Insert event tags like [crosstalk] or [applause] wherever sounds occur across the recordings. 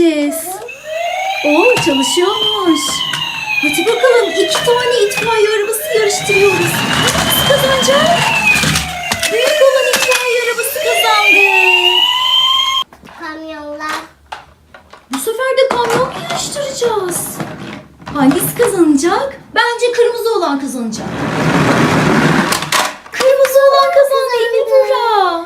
Göndereceğiz? Oo çalışıyormuş. Hadi bakalım iki tane itfaiye arabası yarıştırıyoruz. Hangisi kazanacak? Büyük olan itfaiye arabası kazandı. Kamyonlar. Bu sefer de kamyon yarıştıracağız. Hangisi kazanacak? Bence kırmızı olan kazanacak. Kırmızı olan kazandı Emir Buğra.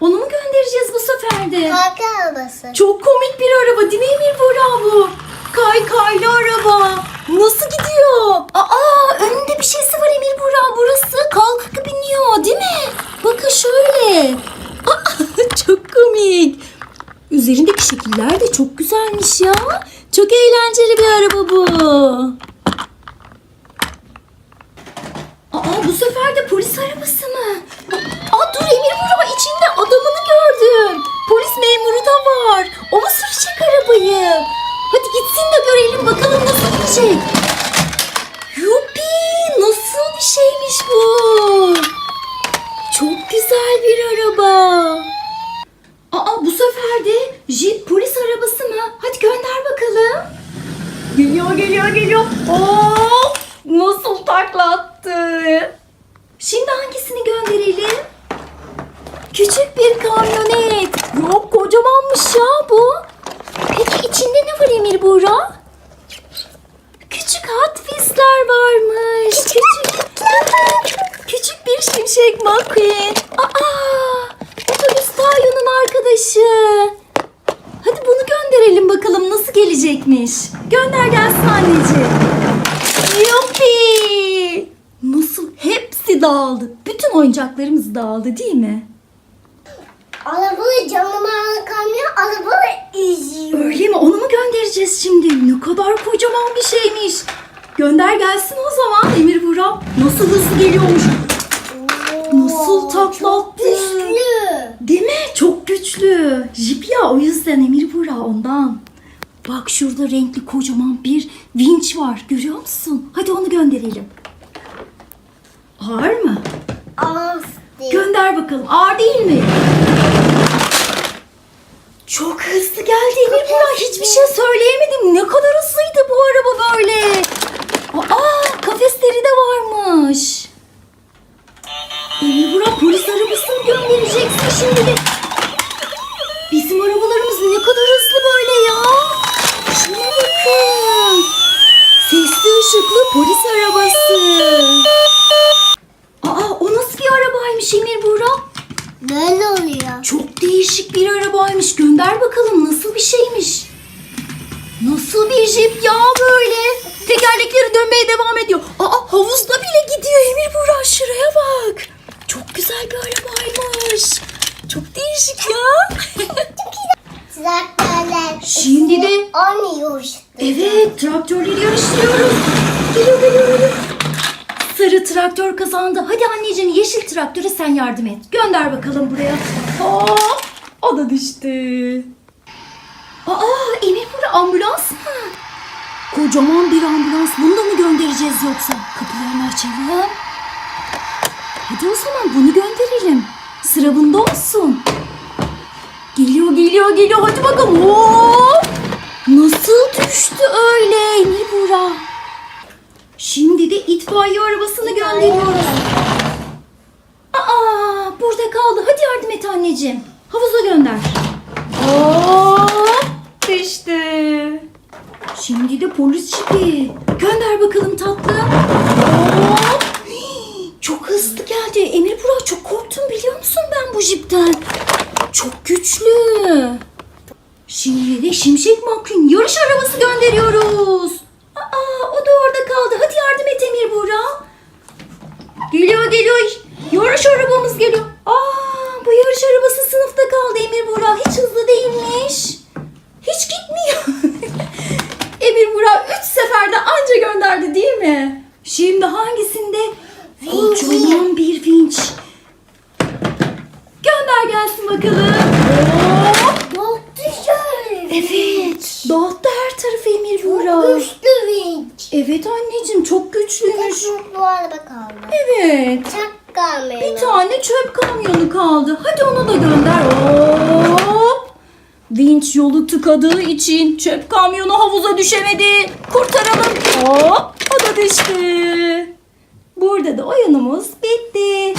Onu mu göndereceğiz bu sefer de? Park arabası. Çok komik bir araba değil mi Emir Buğra bu? Kaykaylı araba. Nasıl gidiyor? Aa önünde bir şeysi var Emir Buğra. Burası kalkıp biniyor değil mi? Bakın şöyle. [laughs] Aa, çok komik. Üzerindeki şekiller de çok güzelmiş ya. Çok eğlenceli bir araba bu. Aa bu sefer de polis arabası mı? Aa dur Emir Buğra içinde adamını gördüm. Polis memuru da var. O mu sürecek arabayı? Hadi gitsin de görelim bakalım nasıl gidecek. Yupi nasıl bir şeymiş bu? Çok güzel bir araba. Aa bu sefer de jip polis arabası mı? Hadi gönder bakalım. Geliyor geliyor geliyor. Oo, nasıl takla attı. Şimdi hangisini gönderelim? Küçük bir kamyonet. Yok kocamanmış ya bu. Peki içinde ne var Emir Buğra? Küçük Hot Wheels'ler varmış. Küçük, küçük bir şimşek McQueen. Aa, otobüs Tayo'nun arkadaşı. Hadi bunu gönderelim bakalım nasıl gelecekmiş. Gönder gelsin anneciğim. Yuppi! Nasıl hepsi dağıldı. Bütün oyuncaklarımız dağıldı değil mi? Arabalı camına kamyon arabalı eziyor. Öyle mi? Onu mu göndereceğiz şimdi? Ne kadar kocaman bir şeymiş. Gönder gelsin o zaman Emir Burak. Nasıl hızlı geliyormuş. Nasıl takla attı? Güçlü. Değil mi? Çok güçlü. Jip ya o yüzden Emir Burak ondan. Bak şurada renkli kocaman bir vinç var. Görüyor musun? Hadi onu gönderelim. Ağır mı? Değil. Gönder bakalım. Ağır değil mi? Çok hızlı geldi Emir Burak. Hiçbir şey söyleyemedim. Ne kadar hızlıydı bu araba böyle. Aa kafesleri de varmış. Emir Burak polis arabası mı göndereceksin şimdi de? Bizim arabalarımız ne kadar hızlı böyle ya. Şuna bakın. Sesli ışıklı polis arabası. Aa o nasıl bir arabaymış Emir Burak? Böyle oluyor. Çok değişik bir arabaymış. Gönder bakalım nasıl bir şeymiş. Nasıl bir jip ya böyle? Tekerlekleri dönmeye devam ediyor. Aa havuzda bile gidiyor Emir Burak şuraya bak. Çok güzel bir arabaymış. Çok değişik ya. [laughs] Traktörler. Şimdi de Oynuyor. evet traktörleri yarıştırıyoruz. Geliyor. Sarı traktör kazandı. Hadi anneciğim yeşil traktöre sen yardım et. Gönder bakalım buraya. Hop, o da düştü. Aa Emir burada ambulans mı? Kocaman bir ambulans. Bunu da mı göndereceğiz yoksa? Kapılarını açalım. Hadi o zaman bunu gönderelim. Sıra bunda olsun. Geliyor geliyor geliyor. Hadi bakalım. Hop. Nasıl düştü öyle Emir Burak? Şimdi de itfaiye arabasını gönderiyoruz. Aa, burada kaldı. Hadi yardım et anneciğim. Havuza gönder. Hop, düştü. Şimdi de polis çipi. Gönder bakalım. Hii, Çok hızlı geldi. Emir Burak çok korktum biliyor musun ben bu jipten? Çok güçlü. Şimdi de Şimşek McQueen yarış arabası gönderiyoruz. Aa, o da orada kaldı. Hadi yardım et Emir Buğra. Geliyor geliyor. Yarış arabamız geliyor. Aa, bu yarış arabası sınıfta kaldı Emir Buğra. Hiç hızlı değilmiş. Hiç gitmiyor. [laughs] Emir Buğra 3 seferde anca gönderdi değil mi? Şimdi hangisinde? Kocaman bir vinç. Gönder gelsin bakalım. Hop. Çok güzel. Evet. Dağıttı her tarafı Emir Buğra. Çok güçlü vinç. Evet anneciğim çok güçlüymüş. Bu araba kaldı. Evet. Çak kamyonu. Bir tane çöp kamyonu kaldı. Hadi onu da gönder. Hop. vinç yolu tıkadığı için çöp kamyonu havuza düşemedi. Kurtaralım. Hop o da düştü. Burada da oyunumuz bitti.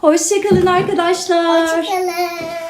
Hoşçakalın arkadaşlar. Hoşçakalın.